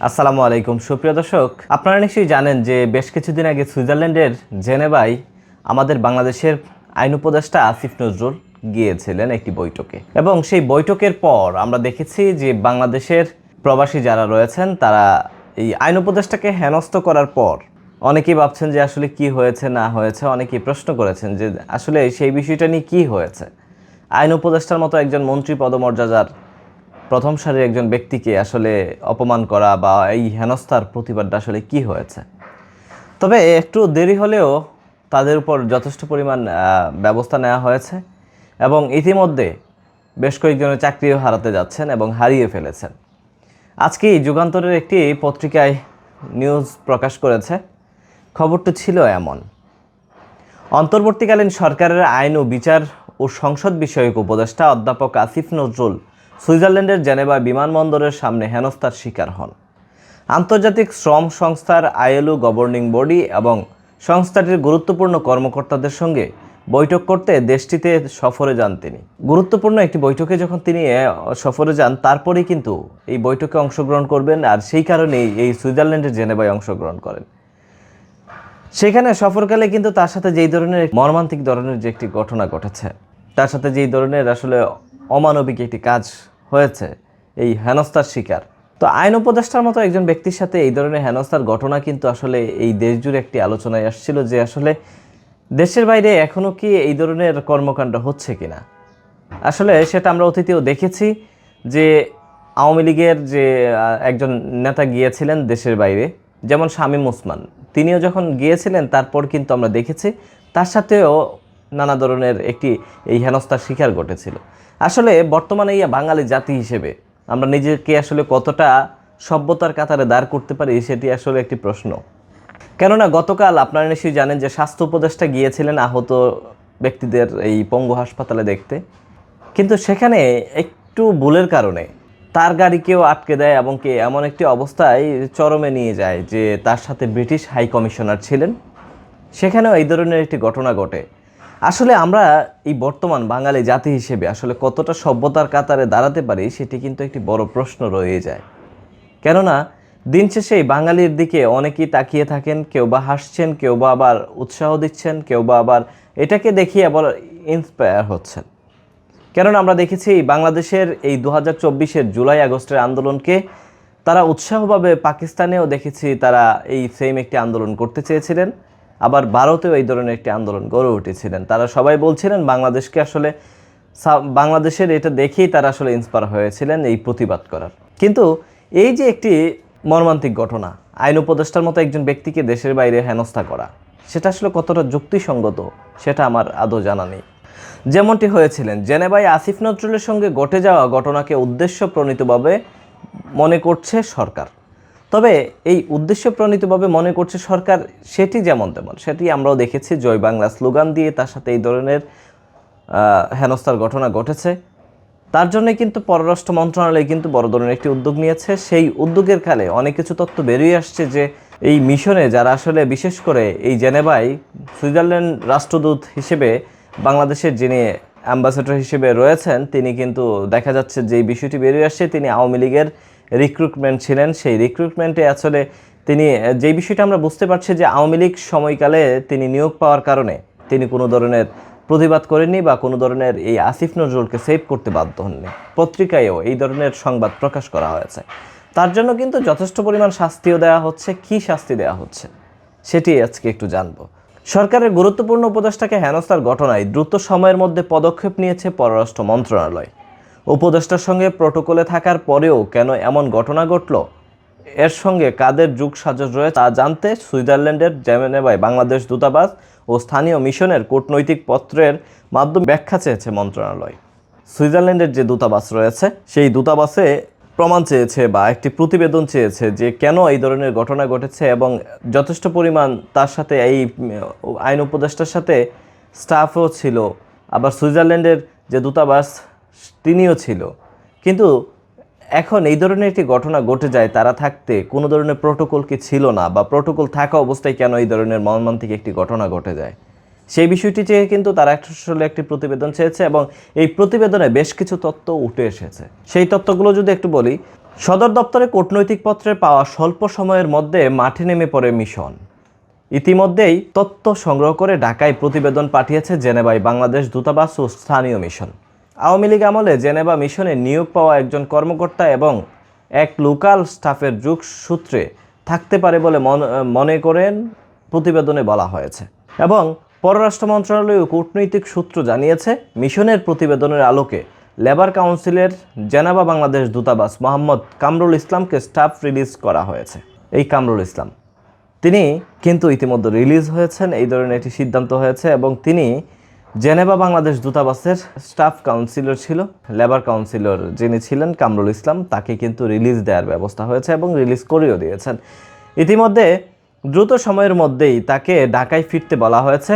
আসসালামু আলাইকুম। সুপ্রিয় দর্শক, আপনারা নিশ্চয়ই জানেন যে বেশ কিছুদিন আগে সুইজারল্যান্ডের জেনেভায় আমাদের বাংলাদেশের আইন উপদেষ্টা আসিফ নজরুল গিয়েছিলেন একটি বৈঠকে। এবং সেই বৈঠকের পর আমরা দেখেছি যে বাংলাদেশের প্রবাসী যারা রয়েছেন, তারা এই আইন উপদেষ্টাকে হেনস্থ করার পর অনেকেই ভাবছেন যে আসলে কি হয়েছে, না হয়েছে। অনেকেই প্রশ্ন করেছেন যে আসলে সেই বিষয়টা নিয়ে কি হয়েছে? আইন উপদেষ্টার মতো একজন মন্ত্রী পদমর্যাদার প্রথম সারির একজন ব্যক্তিকে আসলে অপমান করা বা এই হেনস্থার প্রতিবাদটা আসলে কি হয়েছে? তবে একটু দেরি হলেও তাদের উপর যথেষ্ট পরিমাণ ব্যবস্থা নেওয়া হয়েছে এবং ইতিমধ্যে বেশ কয়েকজনের চাকরিও হারাতে যাচ্ছেন এবং হারিয়ে ফেলেছেন। আজকে যুগান্তরের একটি পত্রিকায় নিউজ প্রকাশ করেছে। খবরটি ছিল এমন, অন্তর্বর্তীকালীন সরকারের আইন ও বিচার ও সংসদ বিষয়ক উপদেষ্টা অধ্যাপক আসিফ নজরুল সুইজারল্যান্ডের জেনেভা বিমানবন্দরের সামনে হেনস্থার শিকার হন। আন্তর্জাতিক শ্রম সংস্থার আইএলও গভর্নিং বডি এবং সংস্থাটির গুরুত্বপূর্ণ কর্মকর্তাদের সঙ্গে বৈঠক করতে দেশটিতে সফরে যান তিনি। গুরুত্বপূর্ণ একটি বৈঠকে যখন তিনি সফরে যান, তারপরেই কিন্তু এই বৈঠকে অংশগ্রহণ করবেন আর সেই কারণেই এই সুইজারল্যান্ডের জেনেভায় অংশগ্রহণ করেন। সেখানে সফরকালে কিন্তু তার সাথে যেই ধরনের মর্মান্তিক ধরনের যে একটি ঘটনা ঘটেছে, তার সাথে যেই ধরনের আসলে অমানবিক একটি কাজ হয়েছে এই হেনস্থার শিকার। তো আইন উপদেষ্টার মতো একজন ব্যক্তির সাথে এই ধরনের হেনস্থার ঘটনা কিন্তু আসলে এই দেশ জুড়ে একটি আলোচনায় আসছিল যে আসলে দেশের বাইরে এখনও কি এই ধরনের কর্মকাণ্ড হচ্ছে কিনা। আসলে সেটা আমরা অতীতেও দেখেছি যে আওয়ামী লীগের যে একজন নেতা গিয়েছিলেন দেশের বাইরে, যেমন শামীম ওসমান। তিনিও যখন গিয়েছিলেন, তারপর কিন্তু আমরা দেখেছি, তার সাথেও নানা ধরনের একটি এই হেনস্থার শিকার ঘটেছিল। আসলে বর্তমানে এই বাঙালি জাতি হিসেবে আমরা নিজেকে আসলে কতটা সভ্যতার কাতারে দাঁড় করতে পারি সেটি আসলে একটি প্রশ্ন। কেননা গতকাল আপনারা নিশ্চয়ই জানেন যে স্বাস্থ্য উপদেষ্টা গিয়েছিলেন আহত ব্যক্তিদের এই পঙ্গু হাসপাতালে দেখতে। কিন্তু সেখানে একটু ভুলের কারণে তার গাড়িকেও আটকে দেয় এবং কি এমন একটি অবস্থায় চরমে নিয়ে যায় যে তার সাথে ব্রিটিশ হাই কমিশনার ছিলেন। সেখানেও এই ধরনের একটি ঘটনা ঘটে। আসলে আমরা এই বর্তমান বাঙালি জাতি হিসেবে আসলে কতটা সভ্যতার কাতারে দাঁড়াতে পারি সেটি কিন্তু একটি বড় প্রশ্ন রয়ে যায়। কেননা, দিন শেষে বাঙালির দিকে অনেকেই তাকিয়ে থাকেন, কেউ বা হাসছেন, কেউ বা আবার উৎসাহ দিচ্ছেন, কেউ বা আবার এটাকে দেখিয়ে আবার ইন্সপায়ার হচ্ছেন। কেননা, আমরা দেখেছি বাংলাদেশের এই দু হাজার জুলাই আগস্টের আন্দোলনকে তারা উৎসাহভাবে পাকিস্তানেও দেখেছি তারা এই সেম একটি আন্দোলন করতে চেয়েছিলেন। আবার ভারতেও এই ধরনের একটি আন্দোলন গড়ে উঠেছিলেন। তারা সবাই বলছিলেন, বাংলাদেশকে আসলে বাংলাদেশের এটা দেখেই তারা আসলে ইন্সপায়ার হয়েছিলেন এই প্রতিবাদ করার। কিন্তু এই যে একটি মর্মান্তিক ঘটনা, আইন উপদেষ্টার মতো একজন ব্যক্তিকে দেশের বাইরে হেনস্থা করা, সেটা আসলে কতটা যুক্তিসঙ্গত, সেটা আমার আদৌ জানা নেই। যেমনটি হয়েছিলেন, জেনেভায় আসিফ নজরুলের সঙ্গে ঘটে যাওয়া ঘটনাকে উদ্দেশ্য প্রণীতভাবে মনে করছে সরকার। তবে এই উদ্দেশ্য প্রণীতভাবে মনে করছে সরকার, সেটি যেমন তেমন, সেটি আমরাও দেখেছি। জয় বাংলা স্লোগান দিয়ে তার সাথে এই ধরনের হেনস্থার ঘটনা ঘটেছে। তার জন্য কিন্তু পররাষ্ট্র মন্ত্রণালয় কিন্তু বড় ধরনের একটি উদ্যোগ নিয়েছে। সেই উদ্যোগের কালে অনেক কিছু তথ্য বেরিয়ে আসছে যে এই মিশনে যারা আসলে বিশেষ করে এই জেনেভায়, সুইজারল্যান্ড রাষ্ট্রদূত হিসেবে বাংলাদেশের যিনি অ্যাম্বাসেডর হিসেবে রয়েছেন, তিনি কিন্তু দেখা যাচ্ছে যে বিষয়টি বেরিয়ে আসছে। তিনি আওয়ামী লীগের রিক্রুটমেন্ট ছিলেন, সেই রিক্রুটমেন্টে আসলে তিনি, যে বিষয়টা আমরা বুঝতে পারছি যে আওয়ামী লীগ সময়কালে তিনি নিয়োগ পাওয়ার কারণে তিনি কোনো ধরনের প্রতিবাদ করেননি বা কোনো ধরনের এই আসিফ নজরুলকে সেভ করতে বাধ্য হননি। পত্রিকায়ও এই ধরনের সংবাদ প্রকাশ করা হয়েছে। তার জন্য কিন্তু যথেষ্ট পরিমাণ শাস্তিও দেওয়া হচ্ছে। কি শাস্তি দেওয়া হচ্ছে সেটি আজকে একটু জানব। সরকারের গুরুত্বপূর্ণ উপদেষ্টাকে হেনস্থার ঘটনায় দ্রুত সময়ের মধ্যে পদক্ষেপ নিয়েছে পররাষ্ট্র মন্ত্রণালয়। উপদেষ্টার সঙ্গে প্রোটোকলে থাকার পরেও কেন এমন ঘটনা ঘটল? এর সঙ্গে কাদের যুগ সাজস রয়েছে তা জানতে সুইজারল্যান্ডের জেনেভায় বাংলাদেশ দূতাবাস ও স্থানীয় মিশনের কূটনৈতিক পত্রের মাধ্যমে ব্যাখ্যা চেয়েছে মন্ত্রণালয়। সুইজারল্যান্ডের যে দূতাবাস রয়েছে, সেই দূতাবাসে প্রমাণ চেয়েছে বা একটি প্রতিবেদন চেয়েছে যে কেন এই ধরনের ঘটনা ঘটেছে এবং যথেষ্ট পরিমাণ তার সাথে এই, আইন উপদেষ্টার সাথে স্টাফও ছিল। আবার সুইজারল্যান্ডের যে দূতাবাস তিনিও ছিল। কিন্তু এখন এই ধরনের একটি ঘটনা ঘটে যায়, তারা থাকতে কোনো ধরনের প্রোটোকল কি ছিল না বা প্রোটোকল থাকা অবস্থায় কেন এই ধরনের মর্মান্তিক একটি ঘটনা ঘটে যায়? সেই বিষয়টি চেয়ে কিন্তু তারা আসলে একটি প্রতিবেদন চেয়েছে এবং এই প্রতিবেদনে বেশ কিছু তত্ত্ব উঠে এসেছে। সেই তত্ত্বগুলো যদি একটু বলি, সদর দপ্তরে কূটনৈতিক পত্রে পাওয়া স্বল্প সময়ের মধ্যে মাঠে নেমে পড়ে মিশন। ইতিমধ্যেই তথ্য সংগ্রহ করে ঢাকায় প্রতিবেদন পাঠিয়েছে জেনেভায় বাংলাদেশ দূতাবাস ও স্থানীয় মিশন। আওয়ামী লীগ আমলে জেনেভা মিশনে নিয়োগ পাওয়া একজন কর্মকর্তা এবং এক লোকাল স্টাফের যুগ সূত্রে থাকতে পারে বলে মন- করেন, প্রতিবেদনে বলা হয়েছে। এবং পররাষ্ট্র মন্ত্রণালয় ও কূটনৈতিক সূত্র জানিয়েছে, মিশনের প্রতিবেদনের আলোকে লেবার কাউন্সিলের জেনেভা বাংলাদেশ দূতাবাস মোহাম্মদ কামরুল ইসলামকে স্টাফ রিলিজ করা হয়েছে। এই কামরুল ইসলাম। তিনি কিন্তু ইতিমধ্যে রিলিজ হয়েছেন, এই ধরনের একটি সিদ্ধান্ত হয়েছে এবং তিনি জেনেভা বাংলাদেশ দূতাবাসের স্টাফ কাউন্সিলর ছিল। লেবার কাউন্সিলর যিনি ছিলেন কামরুল ইসলাম, তাকে কিন্তু রিলিজ দেওয়ার ব্যবস্থা হয়েছে এবং রিলিজ করেও দিয়েছেন। ইতিমধ্যে দ্রুত সময়ের মধ্যেই তাকে ঢাকায় ফিরতে বলা হয়েছে।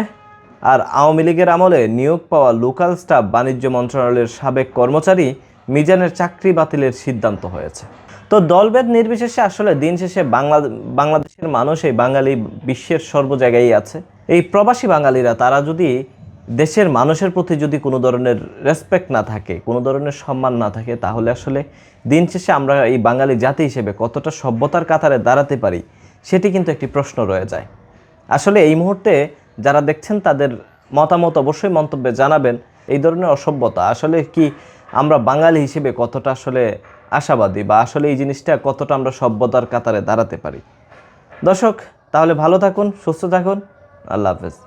আর আওয়ামী লীগের আমলে নিয়োগ পাওয়া লোকাল স্টাফ বাণিজ্য মন্ত্রণালয়ের সাবেক কর্মচারী মিজানের চাকরি বাতিলের সিদ্ধান্ত হয়েছে। তো দলভেদ নির্বিশেষে আসলে দিন শেষে বাংলা, বাংলাদেশের মানুষ এই বাঙালি বিশ্বের সর্ব জায়গায় আছে। এই প্রবাসী বাঙালিরা, তারা যদি দেশের মানুষের প্রতি যদি কোনো ধরনের রেসপেক্ট না থাকে, কোনো ধরনের সম্মান না থাকে, তাহলে আসলে দিন শেষে আমরা এই বাঙালি জাতি হিসেবে কতটা সভ্যতার কাতারে দাঁড়াতে পারি, সেটি কিন্তু একটি প্রশ্ন রয়ে যায়। আসলে এই মুহূর্তে যারা দেখছেন, তাদের মতামত অবশ্যই মন্তব্যে জানাবেন, এই ধরনের অসভ্যতা আসলে কি আমরা বাঙালি হিসেবে কতটা আসলে আশাবাদী বা আসলে এই জিনিসটা কতটা আমরা সভ্যতার কাতারে দাঁড়াতে পারি? দর্শক, তাহলে ভালো থাকুন, সুস্থ থাকুন, আল্লাহ হাফেজ।